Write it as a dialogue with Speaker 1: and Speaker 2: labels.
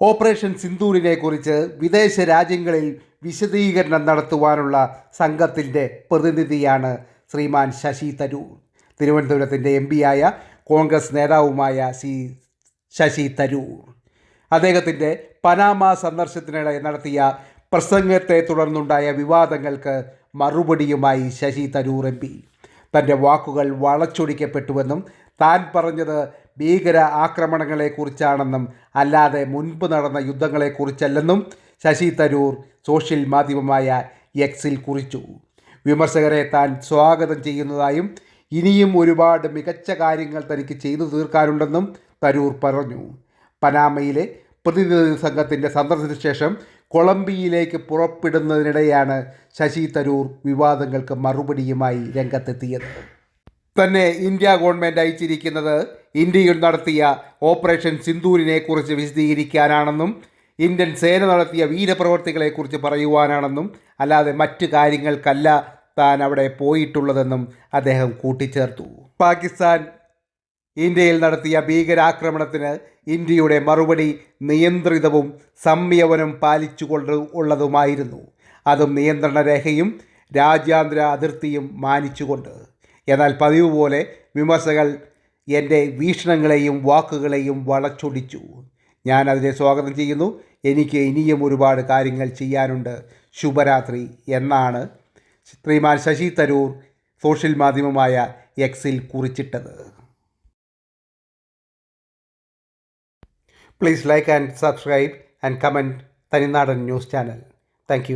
Speaker 1: Operation സിന്ദൂരിനെ കുറിച്ച് വിദേശ രാജ്യങ്ങളിൽ വിശദീകരണം നടത്തുവാനുള്ള സംഘത്തിന്റെ പ്രതിനിധിയാണ് ശ്രീമാൻ ശശി തരൂർ. തിരുവനന്തപുരത്തിന്റെ എം പിയായ കോൺഗ്രസ് നേതാവുമായ സി ശശി തരൂർ. അദ്ദേഹത്തിന്റെ പനാമ സന്ദർശനത്തിനിടെ നടത്തിയ പ്രസംഗത്തെ തുടർന്നുണ്ടായ വിവാദങ്ങൾക്ക് മറുപടിയുമായി ശശി തരൂർ എം പി. തന്റെ വാക്കുകൾ വളച്ചൊടിക്കപ്പെട്ടുവെന്നും താൻ പറഞ്ഞത് ഭീകര ആക്രമണങ്ങളെക്കുറിച്ചാണെന്നും അല്ലാതെ മുൻപ് നടന്ന യുദ്ധങ്ങളെക്കുറിച്ചല്ലെന്നും ശശി തരൂർ സോഷ്യൽ മാധ്യമമായ എക്സിൽ കുറിച്ചു. വിമർശകരെ താൻ സ്വാഗതം ചെയ്യുന്നതായും ഇനിയും ഒരുപാട് മികച്ച കാര്യങ്ങൾ തനിക്ക് ചെയ്തു തീർക്കാനുണ്ടെന്നും തരൂർ പറഞ്ഞു. പനാമയിലെ പ്രതിനിധി സംഘത്തിന്റെ സന്ദർശനത്തിന് ശേഷം കൊളംബിയയിലേക്ക് പുറപ്പെടുന്നതിനിടെയാണ് ശശി തരൂർ വിവാദങ്ങൾക്ക് മറുപടിയുമായി രംഗത്തെത്തിയത്. തന്നെ ഇന്ത്യ ഗവൺമെന്റ് അയച്ചിരിക്കുന്നത് ഇന്ത്യയിൽ നടത്തിയ ഓപ്പറേഷൻ സിന്ദൂരിനെ കുറിച്ച് വിശദീകരിക്കാനാണെന്നും ഇന്ത്യൻ സേന നടത്തിയ വീരപ്രവർത്തികളെക്കുറിച്ച് പറയുവാനാണെന്നും അല്ലാതെ മറ്റു കാര്യങ്ങൾക്കല്ല താൻ അവിടെ പോയിട്ടുള്ളതെന്നും അദ്ദേഹം കൂട്ടിച്ചേർത്തു. പാകിസ്ഥാൻ ഇന്ത്യയിൽ നടത്തിയ ഭീകരാക്രമണത്തിന് ഇന്ത്യയുടെ മറുപടി നിയന്ത്രിതവും സംയമനം പാലിച്ചുകൊണ്ട് ഉള്ളതുമായിരുന്നു. അതും നിയന്ത്രണ രേഖയും രാജ്യാന്തര അതിർത്തിയും മാനിച്ചുകൊണ്ട്. എന്നാൽ പതിവ് പോലെ വിമർശകർ എന്റെ വീക്ഷണങ്ങളെയും വാക്കുകളെയും വളച്ചൊടിച്ചു. ഞാൻ അതിനെ സ്വാഗതം ചെയ്യുന്നു. എനിക്ക് ഇനിയും ഒരുപാട് കാര്യങ്ങൾ ചെയ്യാനുണ്ട്. ശുഭരാത്രി എന്നാണ് ശ്രീമാൻ ശശി തരൂർ സോഷ്യൽ മാധ്യമമായ എക്സിൽ കുറിച്ചിട്ടത്. Please like and subscribe and comment Thaninadan news channel. Thank